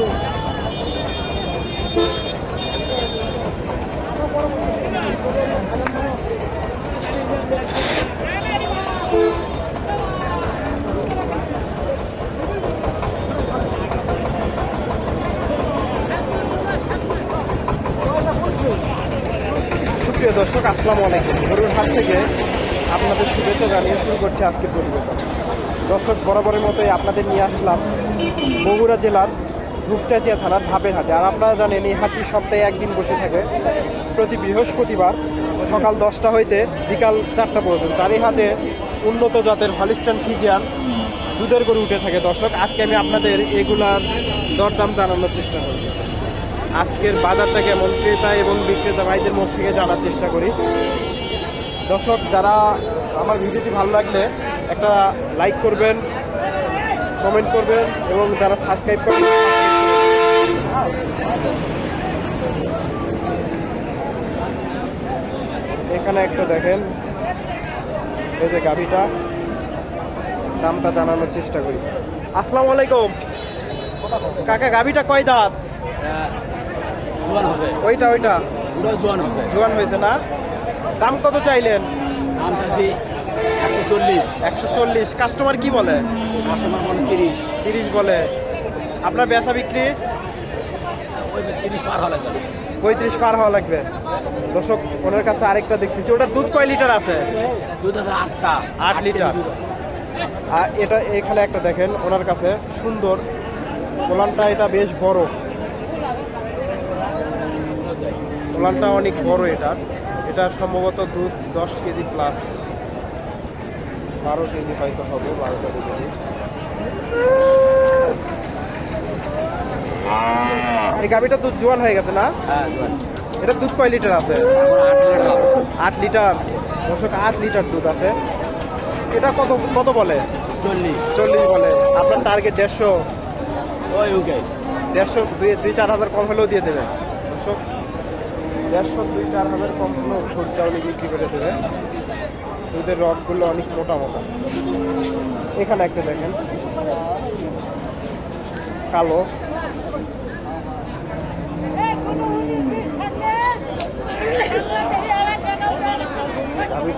সুপ্রিয় দর্শক, আসসালামু আলাইকুম। গরুর হাট থেকে আপনাদের শুভেচ্ছা জানিয়ে শুরু করছি আজকের প্রতিবেদন। দর্শক, বরাবরের মতোই আপনাদের নিয়ে আসলাম বগুড়া জেলার ধূপচাচিয়া থানার ধাপের হাটে। আর আপনারা জানেন, এই হাটটি সপ্তাহে একদিন বসে থাকে। প্রতি বৃহস্পতিবার সকাল দশটা হইতে বিকাল চারটা পর্যন্ত। আর এই হাটে উন্নত জাতের হলিস্টান ফিজিয়ান দুধের গরু উঠে থাকে। দর্শক, আজকে আমি আপনাদের এগুলার দরদাম জানানোর চেষ্টা করব। আজকের বাজারটা কেমন? ক্রেতা এবং বিক্রেতা ভাইদের মুখ থেকে জানার চেষ্টা করি। দর্শক, যারা আমার ভিডিওটি ভালো লাগলে একটা লাইক করবেন, কমেন্ট করবেন এবং যারা সাবস্ক্রাইব করবেন এখানে একটা দেখেন। এই যে গাভিটা। দামটা জানানোর চেষ্টা করি। আসসালামু আলাইকুম। কাকা গাভিটা কয় দাঁত? জোয়ান হবে ওইটা ওইটা। পুরো জোয়ান হয়েছে। না? দাম কত চাইলেন? দাম একশো চল্লিশ। একশো চল্লিশ। কাস্টমার কি বলে? কাস্টমার বলে তিরিশ। তিরিশ বলে। আপনার বেচা বিক্রি? ওই তিরিশ পার হলে যাবে পঁয়ত্রিশ পার হওয়া লাগবে। দর্শক ওনার কাছে আরেকটা দেখতেছি। ওটা দুধ কয় লিটার আছে? দুধ আছে আটটা। আট লিটার। আর এটা এখানে একটা দেখেন ওনার কাছে সুন্দর। ওলানটা এটা বেশ বড়। ওলানটা অনেক বড় এটা। এটা সম্ভবত দুধ দশ কেজি প্লাস বারো কেজি হয়তো হবে বারো কেজি কেজি এই গাভিটা দুধ জোয়ান হয়ে গেছে না? হ্যাঁ এটা দুধ কয় লিটার আছে? আট লিটার দর্শক আট লিটার দুধ আছে। এটা কত কত বলে? চল্লিশ। চল্লিশ বলে। আপনার টার্গেট দেড়শো। দেড়শো দুই দুই চার হাজার কম হলেও দিয়ে দেবে। দর্শক দেড়শো দুই চার হাজার কম হলেও দুধ চাউলে বিক্রি করে দেবে। দুধের রকগুলো অনেক মোটা মোটা। এখানে একটা দেখেন। কালো।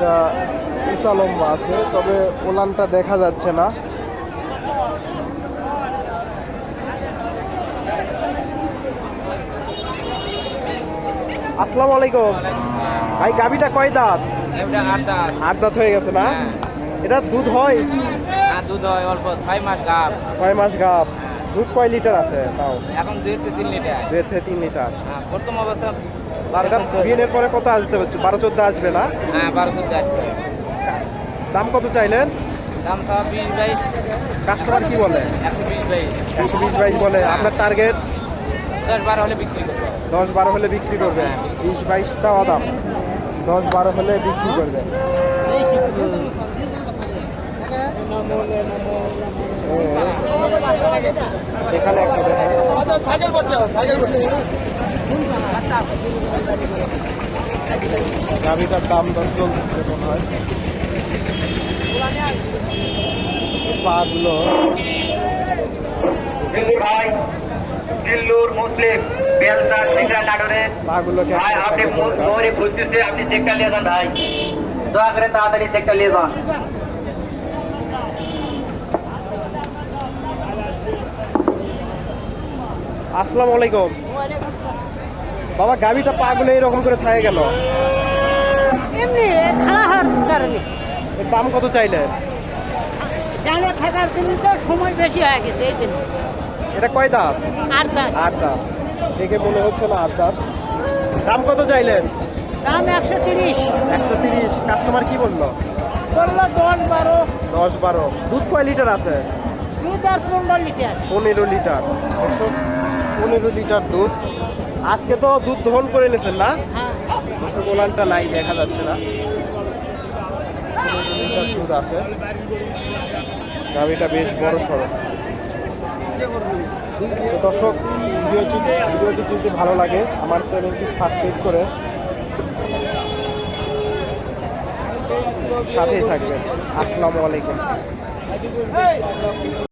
গাভিটা উঁচা লম্বা আছে তবে ওলানটা দেখা যাচ্ছে না। আসসালামু আলাইকুম। ভাই গাভিটা কয় দাঁত? এটা আট দাঁত। হয়ে গেছে না? হ্যাঁ। এটা দুধ হয়? আর দুধ হয় অল্প ছয় মাস গাপ ছয় মাস গাভ দুধ কয় লিটার আছে তাও? এখন দুই থেকে তিন লিটার। দুই থেকে তিন লিটার। হ্যাঁ, প্রথম অবস্থা এটা বারো বিয়ের পরে কত আসতে হচ্ছে বারো চোদ্দ আসবে না? হ্যাঁ বারো চোদ্দ আসবে দাম কত চাইলেন? দাম বিশ বাইশ। কাস্টমার কি বলে? একশো বিশ বাইশ। একশো বিশ বাইশ বলে। আপনার টার্গেট দশ বারো হলে বিক্রি করব। দশ বারো হলে বিক্রি করবে। বিশ বাইশ চাওয়া দাম। দশ বারো হলে বিক্রি করবে। এখানে একটা গাড়িটার দাম দর চলছে মনে হয়? পাগুলো। মুসলিম বেলদা সিংড়া নাটোরে। পাগুলোকে ভাই আপনি মোহরে খুঁজতেছে আপনি চেকটা নিয়ে যান ভাই। দয়া করে তাড়াতাড়ি চেকটা নিয়ে যান। আসসালামু আলাইকুম। বাবা গাবিটা পাগুলো এরকম করে থাকে গেল এমনি খারাপ কারণে। দাম কত চাইলেন জালে থাকার জন্য তো সময় বেশি হয়ে গেছে এই জন্য এটা কয় দাঁত? আর তার আট দাঁত। দেখে মনে হচ্ছে না আট দাঁত। দাম কত চাইলেন দাম একশো তিরিশ। একশো তিরিশ। কাস্টমার কি বলল? বলল দশ বারো। দশ বারো। দুধ কয় লিটার আছে? দুধ আর পনেরো লিটার। পনেরো লিটার। একশো পনেরো লিটার দুধ। আজকে তো দুধ দহন করে নিয়েছেন না? হ্যাঁ। রসগোলানটা নাই দেখা যাচ্ছে না। দুধ আছে। গাড়িটা বেশ বড় সড়ো দর্শক ভিডিওটি ভিডিওটি যদি ভালো লাগে আমার চ্যানেলটি সাবস্ক্রাইব করে সাথেই থাকবেন। আসসালামু আলাইকুম।